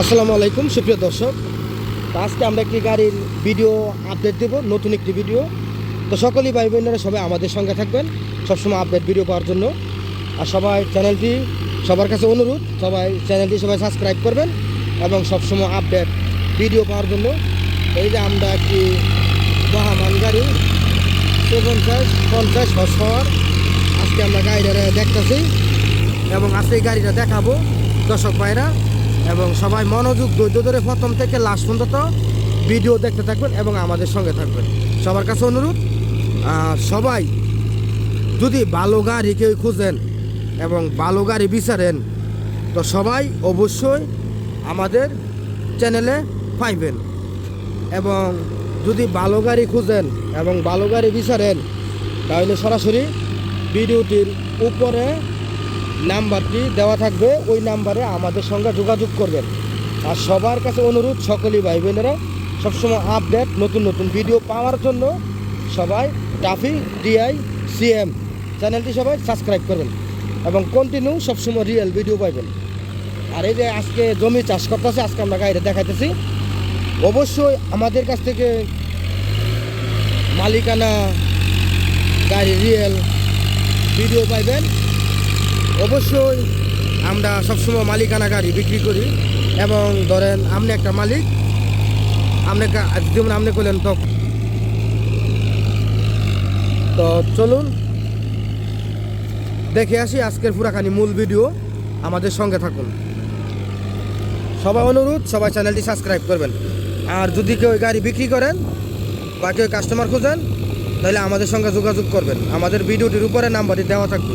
আসসালামু আলাইকুম, সুপ্রিয় দর্শক। আজকে আমরা একটি গাড়ির ভিডিও আপডেট দেব, নতুন একটি ভিডিও। তো সকলেই ভাই বোনেরা সবাই আমাদের সঙ্গে থাকবেন, সবসময় আপডেট ভিডিও পাওয়ার জন্য। আর সবাই চ্যানেলটি সবার কাছে অনুরোধ, সবাই চ্যানেলটি সবাই সাবস্ক্রাইব করবেন এবং সবসময় আপডেট ভিডিও পাওয়ার জন্য। এই যে আমরা একটি মহামান গাড়ি পঞ্চাশ পঞ্চাশ হসর আজকে আমরা গাড়িটা দেখতেছি এবং আজকে এই গাড়িটা দেখাবো দর্শক ভাইরা। এবং সবাই মনোযোগ ধৈর্য ধরে প্রথম থেকে লাস্ট পর্যন্ত ভিডিও দেখতে থাকবেন এবং আমাদের সঙ্গে থাকবেন। সবার কাছে অনুরোধ সবাই যদি ভালো গাড়ি কেউ খুঁজেন এবং ভালো গাড়ি বিচারেন, তো সবাই অবশ্যই আমাদের চ্যানেলে পাইবেন। এবং যদি ভালো গাড়ি খুঁজেন এবং ভালো গাড়ি বিচারেন, তাহলে সরাসরি ভিডিওটির উপরে নাম্বারটি দেওয়া থাকবে, ওই নাম্বারে আমাদের সঙ্গে যোগাযোগ করবেন। আর সবার কাছে অনুরোধ, সকলেই ভাই বোনেরা সবসময় আপডেট নতুন নতুন ভিডিও পাওয়ার জন্য সবাই টাফি ডিআই সিএম চ্যানেলটি সবাই সাবস্ক্রাইব করবেন এবং কন্টিনিউ সবসময় রিয়েল ভিডিও পাইবেন। আর এই যে আজকে জমি চাষ করতেছে, আজকে আমরা গাড়িটা দেখাইতেছি। অবশ্যই আমাদের কাছ থেকে মালিকানা গাড়ি রিয়েল ভিডিও পাইবেন। অবশ্যই আমরা সবসময় মালিকানা গাড়ি বিক্রি করি এবং ধরেন আপনি একটা মালিক আপনি যেমন আপনি করলেন তো তো চলুন, দেখে আসি আজকের পুরাখানি মূল ভিডিও, আমাদের সঙ্গে থাকুন। সবাই অনুরোধ, সবাই চ্যানেলটি সাবস্ক্রাইব করবেন। আর যদি কেউ গাড়ি বিক্রি করেন বা কেউ কাস্টমার খুঁজেন, তাহলে আমাদের সঙ্গে যোগাযোগ করবেন। আমাদের ভিডিওটির উপরে নাম্বারটি দেওয়া থাকবে।